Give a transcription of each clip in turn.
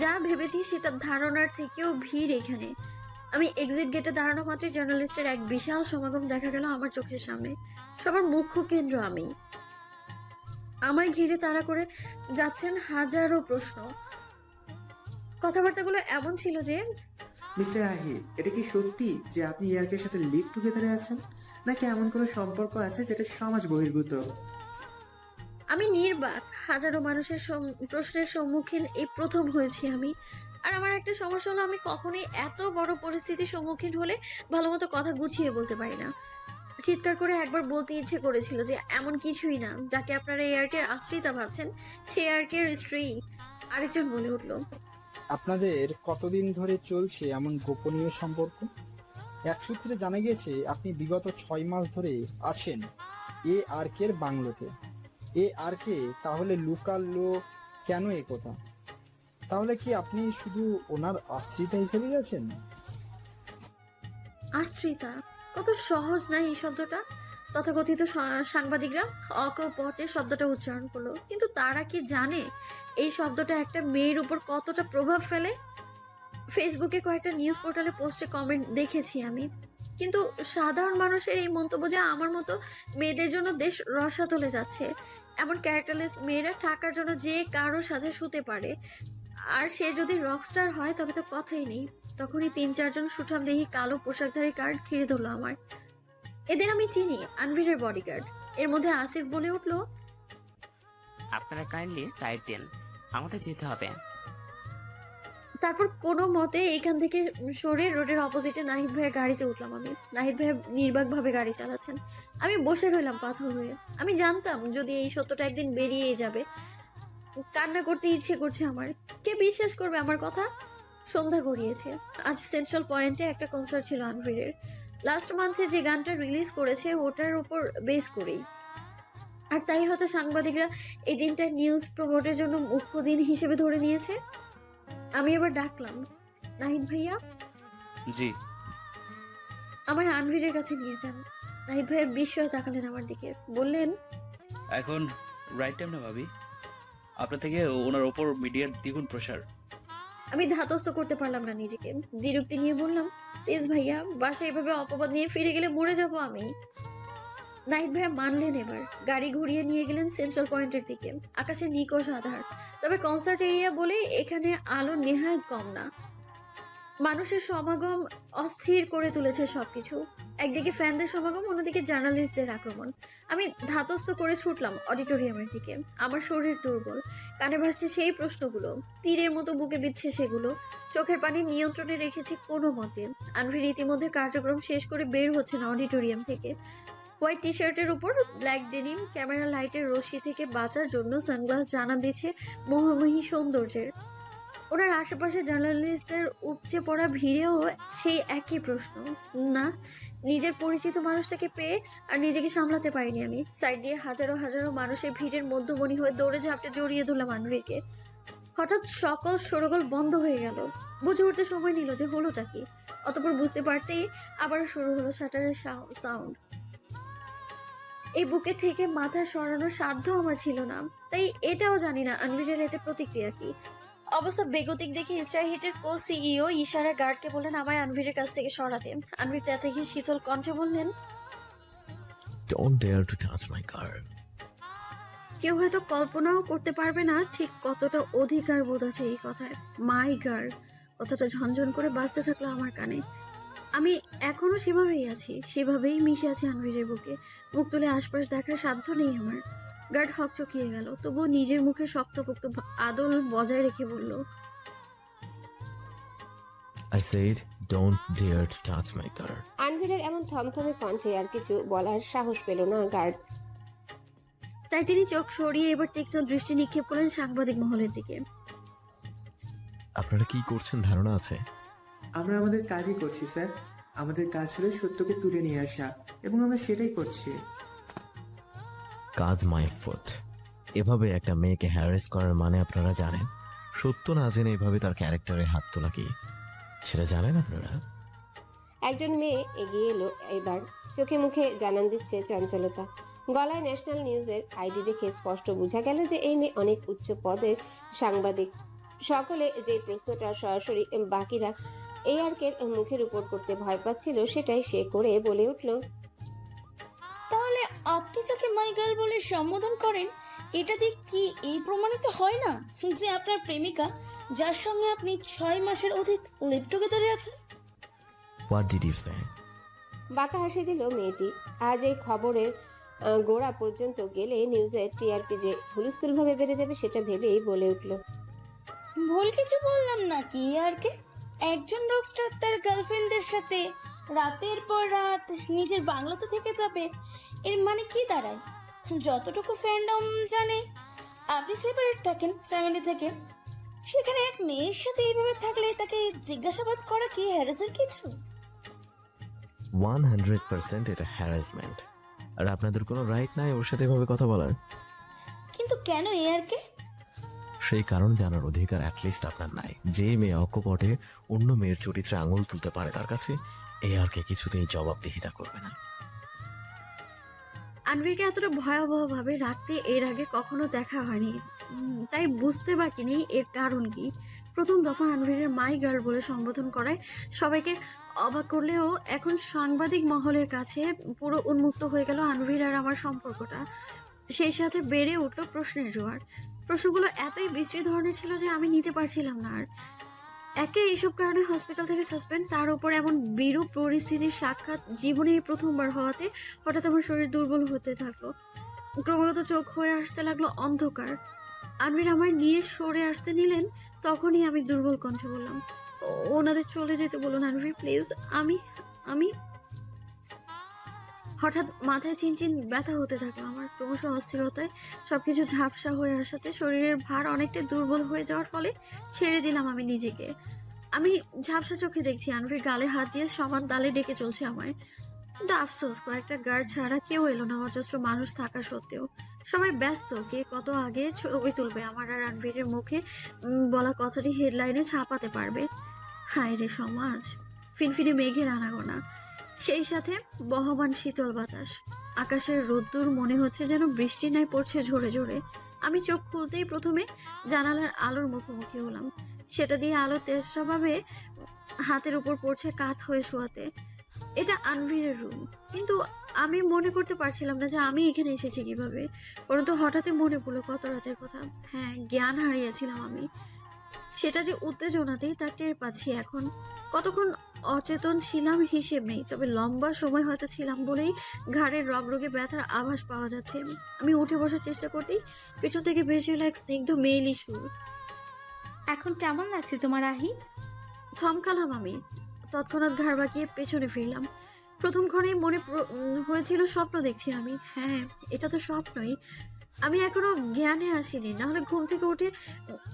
যা ভেবেছি সেটা ধারণার থেকেও ভিড় এখানে। আমি এক্সিট গেটে দাঁড়ানো মাত্রই জার্নালিস্টের এক বিশাল সমাগম দেখা গেল আমার চোখের সামনে। সবার মুখ্য কেন্দ্র আমি। আমায় ঘিরে তাড়া করে যাচ্ছেন হাজারো প্রশ্ন। কথাবার্তাগুলো এমন ছিল যে মিস্টার আহির, এটা কি সত্যি যে আপনি ইয়ার্কের সাথে লিভ টুগেদারে আছেন? নাকি এমন কোনো সম্পর্ক আছে যেটা সমাজ বহির্ভূত? আমি নির্বাক। হাজারো মানুষের প্রশ্নের সম্মুখীন এই প্রথম হয়েছি আমি। আর আমার একটা সমস্যা হলো, আমি কখনোই এত বড় পরিস্থিতির সম্মুখীন হলে ভালো মতো কথা গুছিয়ে বলতে পারি না। চিৎকার করে একবার বলতে ইচ্ছে করেছিল যে, এমন কিছুই না, যাকে আপনারা এয়ারকের আশ্রিতা ভাবছেন, সে এয়ারকের স্ত্রী। আরেকজন বলে উঠল, আপনাদের কতদিন ধরে চলছে এমন গোপনীয় সম্পর্ক? এক সূত্রে জানা গিয়েছে, আপনি বিগত ছয় মাস ধরে আছেন এ আর কের বাংলোতে। এ আর কে? তাহলে লুকালো কেন এ কথা? তাহলে কি আপনি শুধু ওনার আশ্রিতা হিসেবে গেছেন? আশ্রিতা? কত সহজ না এই শব্দটা? তথাকথিত সাংবাদিকরা অকপটে শব্দটা উচ্চারণ করল। কিন্তু তারা কি জানে এই শব্দটা একটা মেয়ের উপর কতটা প্রভাব ফেলে? ফেসবুকে কয়েকটা নিউজ পোর্টালে পোস্টে কমেন্ট দেখেছি আমি। কিন্তু সাধারণ মানুষের এই মন্তব্য যে আমার মতো মেয়েদের জন্য দেশ রসাতলে যাচ্ছে এমন ক্যারেক্টারলেস মেয়েরা টাকার জন্য যে কারও সাথে শুতে পারে। আর সে যদি রকস্টার হয়, তবে তো কথাই নেই। তখনই তিন, চারজন সুঠাম দেহি কালো পোশাকধারী কার্ড ঘিরে ধরলো আমার। এদের আমি চিনি, আনভিরের বডিগার্ড এর মধ্যে আসিফ বলে উঠল, আপনারা কাইন্ডলি সাইড দিন। আমাদের যেতে হবে। তারপর কোনো মতে এখান থেকে সরে রোডের অপোজিটে নাহিদ ভাইয়ের গাড়িতে উঠলাম আমি। নাহিদ ভাই নির্বাকভাবে গাড়ি চালাচ্ছেন। আমি বসে রইলাম পাথর হয়ে। আমি জানতাম যদি এই সত্যটা একদিন বেরিয়ে যাবে। কান্না করতে ইচ্ছে করছে আমার। কে বিশ্বাস করবে আমার কথা? সন্ধ্যা গড়িয়েছে। আজ সেন্ট্রাল পয়েন্টে একটা কনসার্ট ছিল আনভিরের। লাস্ট মান্থে যে গানটা রিলিজ করেছে, ওটার উপর বেস করেই। আর তাই হয়তো সাংবাদিকরা এই দিনটা নিউজ প্রমোটের জন্য মুখ্য দিন হিসেবে ধরে নিয়েছে। আমি এবার ডাকলাম। নাহিদ ভাইয়া? জি। আমায় আনভিরের কাছে নিয়ে যান। নাহিদ ভাইয়া বিস্ময়ে তাকালেন আমার দিকে। বললেন এখন রাইট টাইম না ভাবি। আপনার থেকে ওনার ওপর মিডিয়ার দ্বিগুণ প্রসার আমি ধাতস্থ করতে পারলাম না নিজেকে। দ্বিরুক্তি নিয়ে বললাম প্লিজ ভাইয়া বাসায় এভাবে অপবাদ নিয়ে ফিরে গেলে মরে যাব আমি। নাহিদ ভাইয়া মানলেন এবার। গাড়ি ঘুরিয়ে নিয়ে গেলেন সেন্ট্রাল পয়েন্টের দিকে। আকাশে নিকোষ আধার। তবে কনসার্ট এরিয়া বলে এখানে আলো নেহায়ত কম না। মানুষের সমাগম অস্থির করে তুলেছে সবকিছু। একদিকে ফ্যানদের সমাগম, অন্যদিকে জার্নালিস্টদের আক্রমণ। আমি ধাতস্থ করে ছুটলাম অডিটোরিয়ামের দিকে। আমার শরীর দুর্বল। কানে ভাসছে সেই প্রশ্নগুলো। তীরের মতো বুকে বিচ্ছে সেগুলো। চোখের পানি নিয়ন্ত্রণে রেখেছি কোনো মতে। আনভির ইতিমধ্যে কার্যক্রম শেষ করে বের হচ্ছে না অডিটোরিয়াম থেকে। হোয়াইট টি শার্টের উপর ব্ল্যাক ডেনিম, ক্যামেরা লাইটের রশ্মি থেকে বাঁচার জন্য সানগ্লাস জানা দিচ্ছে মোহময়ী সৌন্দর্যের। ওনার আশেপাশে জার্নালিস্টদের উপচে পড়া ভিড়েও সেই একই প্রশ্ন, না, নিজের পরিচিত মানুষটাকে পেয়ে আর নিজেকে সামলাতে পারিনি আমি। সাইড দিয়ে হাজারো হাজারো মানুষের ভিড়ের মধ্যমণি হয়ে দৌড়ে ঝাপটে জড়িয়ে ধরলাম আনভিরকে। হঠাৎ সকল সরগোল বন্ধ হয়ে গেল। বুঝে উঠতে সময় নিল যে হলোটা কি। অতপর বুঝতে পারতেই আবার শুরু হলো শাটারের সাউন্ড। এই বুকে থেকে মাথা সরানোর সাধ্য আমার ছিল না। তাই এটাও জানি না আনভিরের এতে প্রতিক্রিয়া কি। অবস্থা বেগতিক দেখে স্টার হিটের কো সিইও ইশারা গার্ডকে বললেন আমায় আনভিরের কাছ থেকে সরাতে। আনভির তা থেকে শীতল কণ্ঠে বললেন Don't dare to touch my car. কেউ হয়তো কল্পনাও করতে পারবে না ঠিক কতটা অধিকার বোধ আছে এই কথায়। মাই গার্ড কথাটা ঝনঝন করে বাজতে থাকল আমার কানে। আমি এখনও সেভাবেই আছি সেভাবেই মিশে আছি আনভিরের বুকে। মুখ তুলে আশপাশ দেখার সাধ্য নেই আমার। গার্ড হকচকিয়ে গেল তবুও নিজের মুখে শক্তপোক্ত ভা- আদল বজায় রেখে বলল I said, don't dare to touch my car. আনভিরের এমন থমথমে কণ্ঠে আর কিছু বলার সাহস পেল না গার্ড তাই তিনি চোখ সরিয়ে এবার তীক্ষ্ণ দৃষ্টি নিক্ষেপ করলেন সাংবাদিক মহলের দিকে। আপনারা কি করছেন? ধারণা আছে। আমরা আমাদের কাজই করছি স্যার। আমাদের কাজ হলো সত্যকে তুলে নিয়ে আসা এবং আমরা সেটাই করছি। কাজ মাই ফুট এভাবে একটা মেয়েকে হ্যারাস করার মানে আপনারা জানেন? সত্য না জেনে এভাবে তার ক্যারেক্টারে হাত তোলা কি? সেটা জানেন আপনারা? একজন মেয়ে এগিয়ে এলো এবার চোখে মুখে জানান দিচ্ছে চঞ্চলতা। গলায় ন্যাশনাল নিউজের আইডি দেখে স্পষ্ট বোঝা গেল যে এই মেয়ে অনেক উচ্চ পদের সাংবাদিক। সকলে যে প্রশ্নটা সরাসরি বাকিরা এই আর্কের মুখের উপর করতে ভয় পাচ্ছিল সেটাই সে করে বলে উঠল তাহলে আপনি যাকে মাই গার্ল বলে সম্বোধন করেন এটা দিয়ে কি এই প্রমাণিত হয় না যে আপনার প্রেমিকা যার সঙ্গে আপনি ছয় মাসের অধিক লিভ টুগেদারে আছেন? হোয়াট ডিড ইউ সে বাঁকা হাসি দিল মেয়েটি। আজ এই খবরের গোড়া পর্যন্ত গেলে নিউজের টিআরপি যে হুলস্থুলভাবে বেড়ে যাবে সেটা ভেবেই বলে উঠল ভুল কিছু বললাম নাকি আর কে? একজন রকস্টার তার গার্লফ্রেন্ডের সাথে রাতের পর রাত নিজের বাংলোতে থেকে যাবে এর মানে কি দাঁড়ায়? যতটুকু ফ্যান্ডম জানে আপনি সেপারেট থাকেন ফ্যামিলি থেকে। সেখানে এক মেয়ের সাথে এইভাবে থাকলে তাকে জিজ্ঞাসাবাদ করা কি হ্যারাসের কিছু? ওয়ান হান্ড্রেড পার্সেন্ট এটা হ্যারাসমেন্ট আর আপনাদের কোনো রাইট নাই ওর সাথে এভাবে কথা বলার। কিন্তু কেন এ আর কে সেই কারণ জানার অধিকার অ্যাটলিস্ট আপনার নাই। যে মেয়ে অকপটে অন্য মেয়ের চরিত্রে আঙুল তুলতে পারে তার কাছে, এ আর কে কিছুতেই জবাবদিহিতা করবে না। আনভিরকে এতটা ভয়াবহ ভাবে রাখতে এর আগে কখনো দেখা হয়নি। তাই বুঝতে বাকি নেই এর কারণ কি। প্রথম দফা আনভিরের মাই গার্ল বলে সম্বোধন করায় সবাইকে অবাক করলেও এখন সাংবাদিক মহলের কাছে পুরো উন্মুক্ত হয়ে গেল আনভির আর আমার সম্পর্কটা। সেই সাথে বেড়ে উঠল প্রশ্নের জোয়ার। প্রশ্নগুলো এতই বিশ্রী ধরনের ছিল যে আমি নিতে পারছিলাম না। আর একে এইসব কারণে হসপিটাল থেকে সাসপেন্ড তার উপর এমন বিরূপ পরিস্থিতির সাক্ষাৎ জীবনে প্রথমবার হওয়াতে হঠাৎ আমার শরীর দুর্বল হতে থাকল। ক্রমাগত চোখ হয়ে আসতে লাগল অন্ধকার। আনবির আমায় নিয়ে সরে আসতে নিলেন, তখনই আমি দুর্বল কণ্ঠে বললাম, "ও- ওনাদের চলে যেতে বলুন আনভির প্লিজ। আমি আমি হঠাৎ মাথায় চিনচিন ব্যথা হতে থাকল। আমার ক্রমশ অস্থিরতায় সব কিছু ঝাপসা হয়ে আসাতে শরীরের ভার অনেকটা দুর্বল হয়ে যাওয়ার ফলে ছেড়ে দিলাম আমি নিজেকে। আমি ঝাপসা চোখে দেখছি আনভির গালে হাত দিয়ে সমান তালে ডেকে চলছে আমায়। কিন্তু আফসোস, কয়েকটা গার্ড ছাড়া কেউ এলো না, অজস্র মানুষ থাকা সত্ত্বেও। সবাই ব্যস্ত, কে কত আগে ছবি তুলবে? আমার আর আনভিরের মুখে বলা কথাটি হেডলাইনে ছাপাতে পারবে। হায় রে সমাজ, ফিনফিনে মেঘের আনাগোনা সেই সাথে বহমান শীতল বাতাস। আকাশের রোদ্দুর মনে হচ্ছে যেন বৃষ্টি নাই পড়ছে ঝরে ঝরে। আমি চোখ খুলতেই প্রথমে জানালার আলোর মুখোমুখি হলাম। সেটা দিয়ে আলো তেজস্বভাবে হাতের উপর পড়ছে কাত হয়ে শোয়াতে। এটা আনভিরের রুম। কিন্তু আমি মনে করতে পারছিলাম না যে আমি এখানে এসেছি কীভাবে। পরন্তু হঠাৎই মনে পড়ল কত রাতের কথা। হ্যাঁ জ্ঞান হারিয়েছিলাম আমি। সেটা যে উত্তেজনাতেই তার টের পাচ্ছি এখন। কতক্ষণ অচেতন ছিলাম হিসেব নেই তবে লম্বা সময় হয়তো ছিলাম বলেই ঘাড়ের রগরগে ব্যথার আভাস পাওয়া যাচ্ছে। আমি উঠে বসার চেষ্টা করতেই পেছন থেকে ভেসে এলো এক স্নিগ্ধ মেয়েলি সুর। এখন কেমন লাগছে তোমার আহি? থমকালাম আমি। তৎক্ষণাৎ ঘাড় বাঁকিয়ে পেছনে ফিরলাম। প্রথম ক্ষণেই মনে হয়েছিল স্বপ্ন দেখছি আমি। হ্যাঁ এটা তো স্বপ্নই। আমি এখনও জ্ঞানে আসিনি না হলে ঘুম থেকে উঠে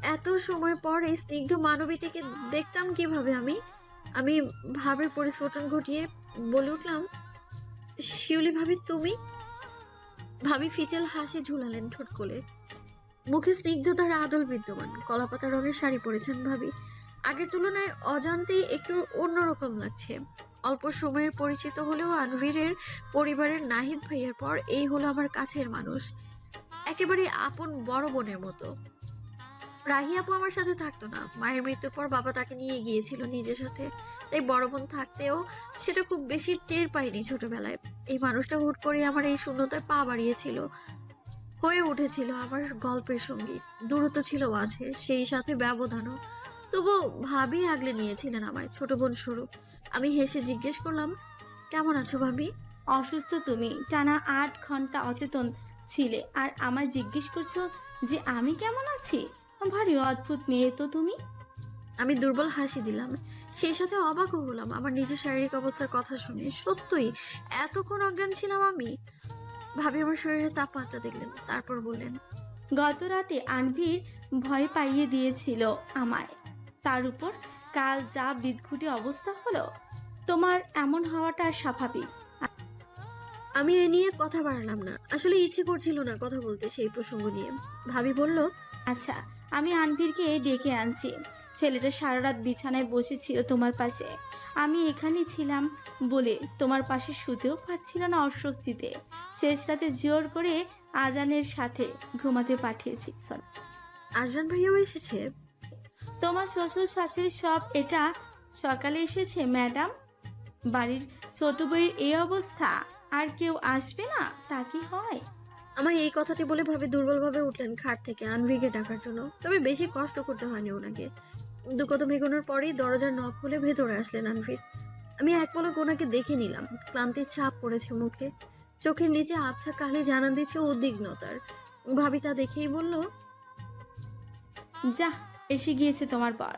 এত সময় পর এই স্নিগ্ধ মানবীটিকে দেখতাম কীভাবে আমি? আমি ভাবের পরিস্ফোটন ঘটিয়ে বলে উঠলাম, শিউলি ভাবি, তুমি? ভাবি ফিচেল হাসি ঝুলালেন ঠোঁট কোলে। মুখে স্নিগ্ধতার আদল বিদ্যমান, কলাপাতা রঙের শাড়ি পরেছেন ভাবি। আগের তুলনায় অজান্তেই একটু অন্যরকম লাগছে। অল্প সময়ের পরিচিত হলেও আনভীরের পরিবারের নাহিদ ভাইয়ের পর এই হলো আমার কাছের মানুষ। একেবারে আপন বড় বোনের মতো। রাহি আপু আমার সাথে থাকতো না। মায়ের মৃত্যুর পর বাবা তাকে নিয়ে গিয়েছিল নিজের সাথে। তাই বড় বোন থাকতেও সেটা খুব বেশি টের পাইনি ছোটবেলায়। এই মানুষটা হুট করে আমার এই শূন্যতায় পা বাড়িয়েছিল। হয়ে উঠেছিল আমার গল্পের সঙ্গী। দূরত্ব ছিল মাঝে, সেই সাথে ব্যবধানও। তবু ভাবি আগলে নিয়েছিলেন আমায়, ছোট বোন স্বরূপ। আমি হেসে জিজ্ঞেস করলাম, কেমন আছো ভাবি? অসুস্থ তুমি। টানা আট ঘণ্টা অচেতন ছিলে। আর আমায় জিজ্ঞেস করছ যে আমি কেমন আছি? ভারী অদ্ভুত মেয়ে তো তুমি। আমি দুর্বল হাসি দিলাম। সেই সাথে অবাকও হলাম। আমার নিজের শারীরিক অবস্থার কথা শুনে। সত্যই এতক্ষণ অজ্ঞান ছিলাম আমি? ভাবি আমার শরীরের তাপমাত্রা দেখলেন তারপর বললেন গত রাতে আনভির ভয় পাইয়ে দিয়েছিল আমায়। তার উপর কাল যা বিদঘুটে অবস্থা হলো তোমার এমন হওয়াটা স্বাভাবিক। আমি এ নিয়ে কথা বাড়লাম না। আসলে ইচ্ছে করছিল না কথা বলতে সেই প্রসঙ্গ নিয়ে। ভাবি বলল আচ্ছা আমি আনভিরকে ডেকে আনছি। ছেলেটা সারা রাত বিছানায় বসেছিল তোমার পাশে। আমি এখানে ছিলাম বলে তোমার পাশে শুতেও পারছিল না অস্বস্তিতে। শেষ রাতে জোর করে আজানের সাথে ঘুমাতে পাঠিয়েছি। সরি। আজরান ভাইয়াও এসেছে? তোমার শ্বশুর শাশুড়ি সব এটা সকালে এসেছে ম্যাডাম? বাড়ির ছোট বইয়ের এই অবস্থা? আর কেউ আসবে না? তা কি হয়? আমায় এই কথাটি বলে ভাবে দুর্বলভাবে উঠলেন খাট থেকে আনভিকে ডাকার জন্য। তবে বেশি কষ্ট করতে হয়নি ওনাকে। দু কদম এগোনোর পরেই দরজার নখ খুলে ভেতরে আসলেন আনভির আমি এক পলক ওনাকে দেখে নিলাম। ক্লান্তির ছাপ পড়েছে মুখে। চোখের নিচে আবছা কালি জানান দিচ্ছে উদ্বিগ্নতার। ভাবি তা দেখেই বলল যা এসে গিয়েছে তোমার বর।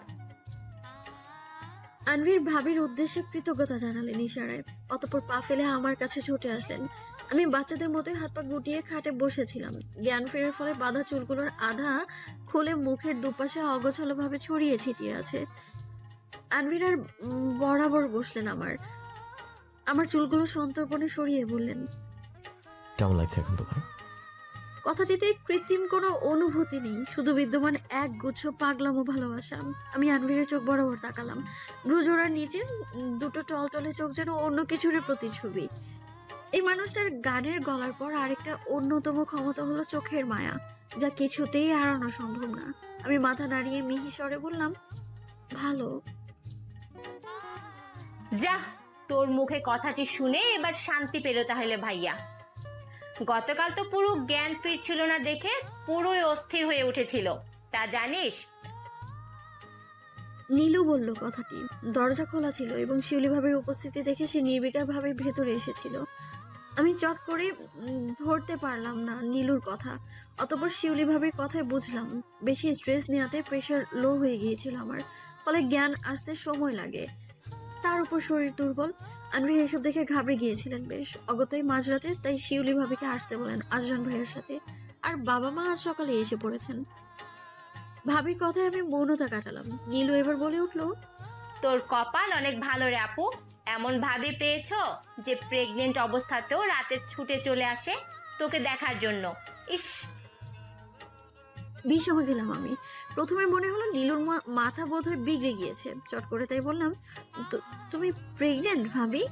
আনভির ভাবির উদ্দেশ্যে কৃতজ্ঞতা জানালেন ইশারায়। অতপর পা ফেলে আমার কাছে ছুটে আসলেন। আমি বাচ্চাদের মতোই হাত পা গুটিয়ে খাটে বসেছিলাম। জ্ঞান ফেরার ফলে বাঁধা চুলগুলোর আধা খুলে মুখের দুপাশে অগোছালোভাবে ছড়িয়ে ছিটিয়ে আছে। আনভির আর উম, বরাবর বসলেন আমার। আমার চুলগুলো সন্তর্পণে সরিয়ে বললেন কেমন লাগছে এখন তোমার? কথাটিতে কৃত্রিম কোনো অনুভূতি নেই শুধু বিদ্যমান এক গুচ্ছ পাগলাম ও ভালোবাসা। আমি আনভিরের চোখ বরাবর তাকালাম। ভ্রুজোড়ার নিচে দুটো টলটলে চোখ যেন অন্য কিছুরই প্রতিচ্ছবি। এই মানুষটার গানের গলার পর আরেকটা অন্যতম ক্ষমতা হলো চোখের মায়া যা কিছুতেই এড়ানো সম্ভব না। আমি মাথা নাড়িয়ে মিহি স্বরে বললাম ভালো। যা তোর মুখে কথাটি শুনে এবার শান্তি পেল তাহলে ভাইয়া। গতকাল তো পুরো জ্ঞান ফিরছিল না দেখে পুরোই অস্থির হয়ে উঠেছিল। তা জানিস? নীলু বলল কথাটি। দরজা খোলা ছিল এবং শিউলি ভাবের উপস্থিতি দেখে সে নির্বিকার ভাবে ভেতরে এসেছিল। আমি চট করে ধরতে পারলাম না নীলুর কথা। অতপর শিউলি ভাবির কথায় বুঝলাম। বেশি স্ট্রেস নেওয়াতে প্রেশার লো হয়ে গিয়েছিল আমার, ফলে জ্ঞান আসতে সময় লাগে। তার উপর শরীর দুর্বল। আনভি এসব দেখে ঘাবড়ে গিয়েছিলেন বেশ। অগত্যই মাঝরাতে তাই শিউলি ভাবিকে আসতে বলেন আজরান ভাইয়ের সাথে। আর বাবা মা আজ সকালে এসে পড়েছেন। ভাবির কথায় আমি মৌনতা কাটালাম। নীলু এবার বলে উঠল, তোর কপাল অনেক ভালো রে আপু। এমন ভাবি পেয়েছ যে প্রেগনেন্ট অবস্থাতেও রাতে ছুটে চলে আসে তোকে দেখার জন্য? ইস! বিষমে গেলাম আমি। প্রথমে মনে হলো নীলুর মা- মাথা বোধ হয় বিগড়ে গিয়েছে। চট করে তাই বললাম "তু- তুমি প্রেগনেন্ট ভাবি?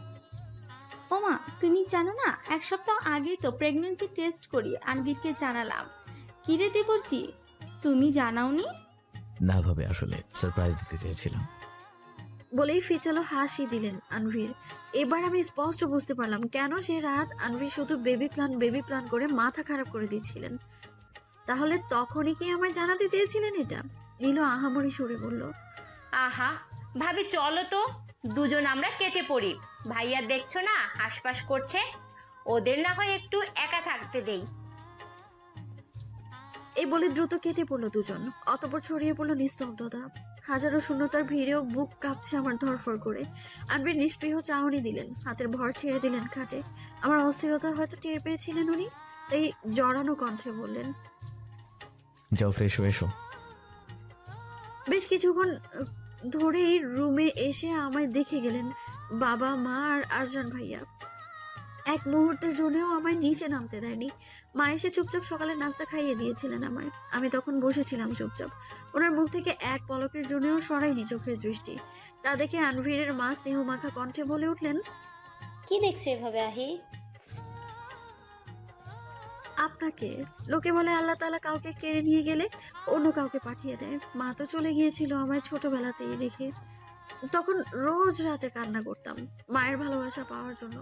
ওমা তুমি জানো না এক সপ্তাহ আগেই তো প্রেগনেন্সি টেস্ট করি আনভিরকে জানালাম। কিরে দেবরজি তুমি জানাওনি? না ভাবে আসলে সারপ্রাইজ দিতে চেয়েছিলাম। বলেই ফিচালো হাসি দিলেন আনভির। এবার আমি স্পষ্ট বুঝতে পারলাম কেন সে রাত আনভির শুধু বেবি প্ল্যান বেবি প্ল্যান করে মাথা খারাপ করে দিচ্ছিলেন। তাহলে তখনই কি আমায় জানাতে চেয়েছিলেন এটা? নীলু আহামরি সুরে বলল, আহা, ভাবি চলো তো, দুজন আমরা কেটে পড়ি। ভাইয়া দেখছ না হাসপাস করছে। ওদের না হয় একটু একা থাকতে দেই। এই বলে দ্রুত কেটে পড়ল দুজন। অতপর ছড়িয়ে পড়ল নিস্তব্ধতা। হাজারো শূন্যতার ভিড়েও বুক কাঁপছে আমার ধরফর করে। আনবির নিষ্পৃহ চাহনি দিলেন। হাতের ভর ছেড়ে দিলেন খাটে। আমার অস্থিরতা হয়তো টের পেয়েছিলেন উনি? তাই জড়ানো কণ্ঠে বললেন যাও ফ্রেশ হয়ে এসো। বেশ কিছুক্ষণ ধরেই রুমে এসে আমায় দেখে গেলেন বাবা মা আর আজরান ভাইয়া। এক মুহূর্তের জন্যও আমায় নিচে নামতে দেয়নি। মা এসে চুপচাপ সকালে নাস্তা খাইয়ে দিয়েছিলেন আমায়। আমি তখন বসেছিলাম চুপচাপ। ওনার মুখ থেকে এক পলকের জন্যও সরাইনি চোখের দৃষ্টি। তা দেখে আনভিরের মা স্নেহমাখা কণ্ঠে বলে উঠলেন কি দেখছ এভাবে আহি? আপনাকে। লোকে বলে আল্লাহ তালা কাউকে কেড়ে নিয়ে গেলে অন্য কাউকে পাঠিয়ে দেয়। মা তো চলে গিয়েছিল আমায় ছোটবেলাতেই রেখে। তখন রোজ রাতে কান্না করতাম মায়ের ভালোবাসা পাওয়ার জন্য।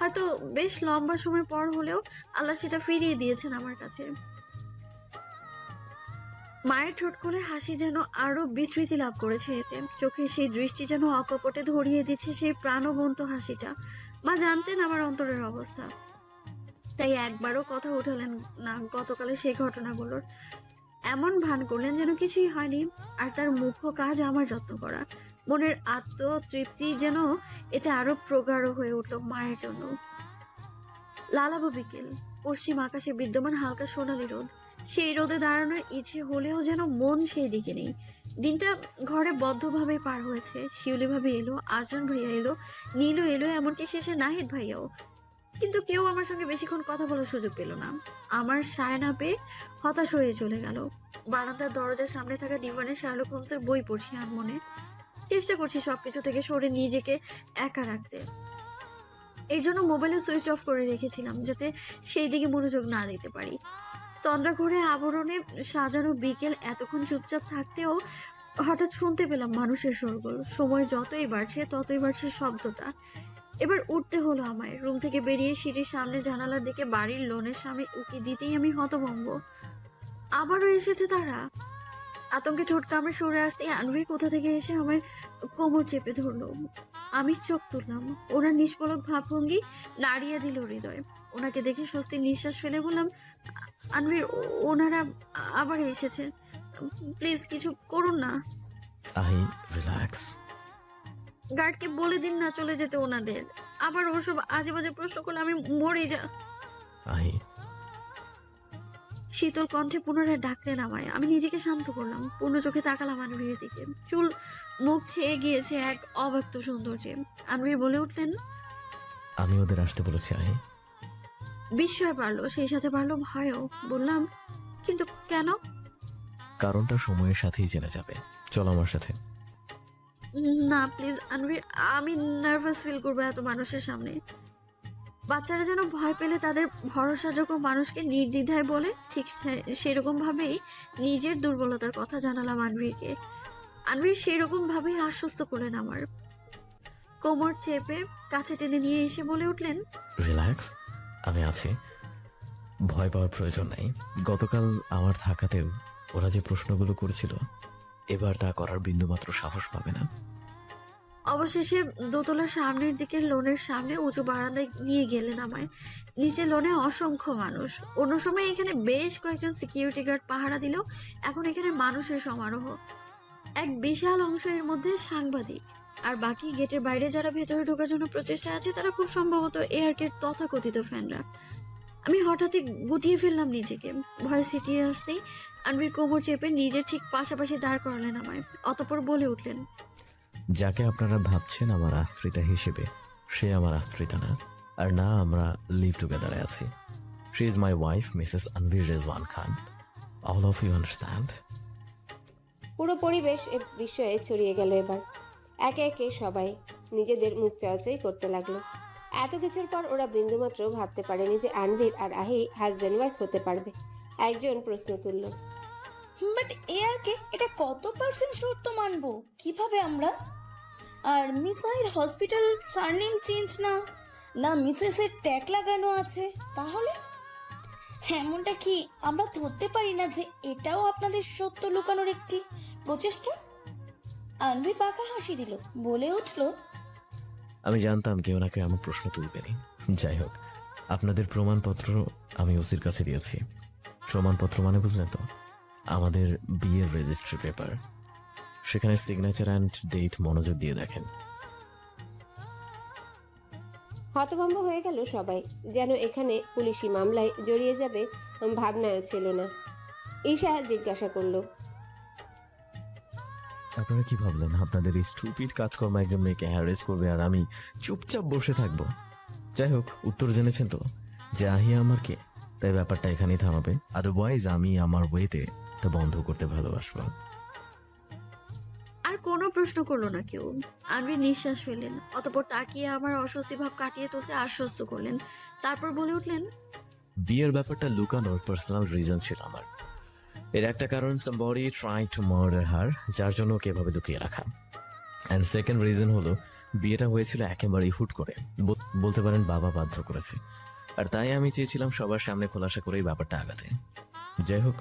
হয়তো বেশ লম্বা সময় পর হলেও আল্লাহ সেটা ফিরিয়ে দিয়েছেন আমার কাছে। মায়ের ঠোঁট কোলে হাসি যেন আরও বিস্মৃতি লাভ করেছে এতে। চোখের সেই দৃষ্টি যেন অকপটে ধরিয়ে দিচ্ছে সেই প্রাণবন্ত হাসিটা। মা জানতেন আমার অন্তরের অবস্থা। তাই একবারও কথা উঠালেন না গতকালের সেই ঘটনাগুলোর। এমন ভান করলেন যেন কিছুই হয়নি, আর তার মুখ্য কাজ আমার যত্ন করা। মনের আত্মতৃপ্তি যেন এতে আরও প্রগাঢ় হয়ে উঠল মায়ের জন্য। লালাবো বিকেল, পশ্চিম আকাশে বিদ্যমান হালকা সোনালি রোদ। সেই রোদে দাঁড়ানোর ইচ্ছে হলেও যেন মন সেই দিকে নেই। দিনটা ঘরে বদ্ধভাবে পার হয়েছে। শিউলি ভাবে এলো আজরান ভাইয়া এলো, নীলু এলো, এমনকি শেষে নাহিদ ভাইয়াও। কিন্তু কেউ আমার সঙ্গে বেশিক্ষণ কথা বলার সুযোগ পেল না। আমার সায় না পেয়ে হতাশ হয়ে চলে গেল। বারান্দার দরজার সামনে থাকা ডিভানের শার্লক হোমসের বই পড়ছি আর মনে। চেষ্টা করছি সবকিছু থেকে সরে নিজেকে একা রাখতে। এর জন্য মোবাইলে সুইচ অফ করে রেখেছিলাম যাতে সেই দিকে মনোযোগ না দিতে পারি। তন্দ্রা ঘরে আবরণে সাজানো বিকেল এতক্ষণ চুপচাপ থাকতেও হঠাৎ শুনতে পেলাম মানুষের শোরগোল সময় যতই বাড়ছে, ততই বাড়ছে শব্দটা। এবার উঠতে হলো আমায়। রুম থেকে বেরিয়ে সিঁড়ির সামনে জানালার দিকে বাড়ির লোনের সামনে উকি দিতেই আমি হতভম্ব। আবারও এসেছে তারা। আতঙ্কে ঠোঁট কামড়ে সরে আসতে আনভির কোথা থেকে এসে আমায় কোমর চেপে ধরলো। আমি চোখ তুললাম। ওনার নিষ্পলক ভাবভঙ্গি নাড়িয়ে দিল হৃদয়। ওনাকে দেখে স্বস্তির নিঃশ্বাস ফেলে বললাম আনভির ওনারা আবার এসেছে। প্লিজ কিছু করুন না। আহি রিল্যাক্স। গার্ডকে বলে দিন না চলে যেতে ওনাদের। আবার ওসব আজে বাজে প্রশ্ন করলে আমি মরে যা আহি শীতল কণ্ঠে পুনরায় ডাকলেন আমায়। আমি নিজেকে শান্ত করলাম। পূর্ণ চোখে তাকালাম আনভিরের দিকে। চুল মুখ ছেয়ে গিয়েছে এক অব্যক্ত সৌন্দর্যে। আনভির বলে উঠলেন আমি ওদের আসতে বলেছি আহি। বিস্ময় বাড়লো সেই সাথে বাড়লো ভয়ও। বললাম কিন্তু কেন? কারণটা সময়ের সাথেই জেনে যাবে। চলো আমার সাথে। না প্লিজ আনভির আমি নার্ভাস ফিল করব এত মানুষের সামনে। বাচ্চারা যেন ভয় পেলে তাদের ভরসাযোগ্য মানুষকে নির্দ্বিধায় বলে ঠিক সেরকমভাবেই নিজের দুর্বলতার কথা জানালাম আনভিরকে। আনভির সেরকমভাবেই আশ্বস্ত করলেন আমার। কোমর চেপে কাছে টেনে নিয়ে এসে বলে উঠলেন, রিল্যাক্স, আমি আছি। ভয় পাওয়ার প্রয়োজন নাই। গতকাল আমার থাকাতেও ওরা যে প্রশ্নগুলো করেছিল, এবার তা করার বিন্দুমাত্র সাহস পাবে না। অবশেষে দোতলার সামনের দিকে লোনের সামনে উঁচু বারান্দায় নিয়ে গেলেন আমায়। নিচে লোনে অসংখ্য মানুষ। অন্য সময় এখানে বেশ কয়েকজন সিকিউরিটি গার্ড পাহারা দিলেও এখন এখানে মানুষের সমারোহ। এক বিশাল অংশ এর মধ্যে সাংবাদিক। আর বাকি গেটের বাইরে যারা ভেতরে ঢোকার জন্য প্রচেষ্টা আছে, তারা খুব সম্ভবত এয়ারকের তথাকথিত ফ্যানরা আমি হঠাৎই গুটিয়ে ফেললাম নিজেকে। ভয় সিটিয়ে আসতেই আনবির কোমর চেপে নিজের ঠিক পাশাপাশি দাঁড় করালেন আমায়। অতপর বলে উঠলেন যাকে আপনারা ভাবছেন আমার আশ্রিতা হিসেবে, সে আমার আশ্রিতা না। আর না, আমরা লিভ টুগেদারে আছি। She is my wife Mrs Anvir Rezwan Khan all of you understand পুরো পরিবেশ এ বিষয়ে ছড়িয়ে গেল এবার। একে একে সবাই নিজেদের মুখ চাওয়াচাই করতে লাগল। এত কিছুর পর ওরা বিন্দুমাত্র ভাবতে পারেনি যে আনভির আর আহি হাজব্যান্ড ওয়াইফ হতে পারবে। একজন প্রশ্ন তুলল। But A R K? এটা কত পার্সেন্ট সত্য মানব? কীভাবে আমরা? আর মিসাইল হসপিটাল সারনেম চেঞ্জ না? না মিসেসের ট্যাগ লাগানো আছে, তাহলে? এমনটা কি আমরা ধরতে পারি না যে এটাও আপনাদের সত্য লুকানোর একটি প্রচেষ্টা? আনবির পাকা হাসি দিল, বলে উঠল, আমি জানতাম কেউ না কেউ আমার প্রশ্ন তুলবেনি যাই হোক, আপনাদের প্রমাণপত্র আমি ওসির কাছে দিয়েছি। প্রমাণপত্র মানে বুঝলেন তো? আমাদের বিয়ের রেজিস্ট্রি পেপার সেখানে সিগনেচার অ্যান্ড ডেট মনোযোগ দিয়ে দেখেন। হতভম্ব হয়ে গেল সবাই। যেন এখানে পুলিশি মামলায় জড়িয়ে যাবে ভাবনায়ও ছিল না। ঈশা জিজ্ঞাসা করল আপনারা কি ভাবলেন? আপনাদের এই স্টুপিড কাজকর্ম একজন মেয়েকে হ্যারেস করবে আর আমি চুপচাপ বসে থাকব? যাই হোক উত্তর জেনেছেন তো। যে আহিয়া আমার কে? তাই ব্যাপারটা এখানেই থামাবেন। আদারওয়াইজ আমি আমার ওয়েতে তা বন্ধ করতে ভালোবাসবো। আর কোনো প্রশ্ন করল না কেউ। আনভির নিঃশ্বাস ফেললেন অতপর তাকিয়ে আমার অস্বস্তি ভাব কাটিয়ে তুলতে আশ্বস্ত করলেন। তারপর বলে উঠলেন বিয়ের ব্যাপারটা লুকানোর পার্সোনাল রিজন ছিল আমার। এর একটা কারণ somebody try to murder her যার জন্য ওকে এভাবে লুকিয়ে রাখা। অ্যান্ড সেকেন্ড রিজন হলো বিয়েটা হয়েছিল একেবারেই হুট করে। বলতে পারেন বাবা বাধ্য করেছে। আর তাই আমি চেয়েছিলাম সবার সামনে খোলাসা করে করেই ব্যাপারটা আগাতে। যাই হোক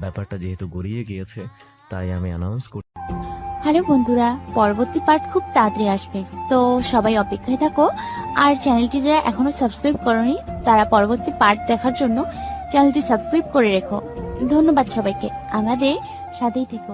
ব্যাপারটা যেহেতু গড়িয়ে গিয়েছে, তাই আমি অ্যানাউন্স করি হ্যালো বন্ধুরা, পরবর্তী পার্ট খুব তাড়াতাড়ি আসবে। তো সবাই অপেক্ষায় থাকো। আর চ্যানেলটি যারা এখনও সাবস্ক্রাইব করনি, তারা পরবর্তী পার্ট দেখার জন্য চ্যানেলটি সাবস্ক্রাইব করে রেখো। ধন্যবাদ সবাইকে। আমাদের সাথেই থেকো।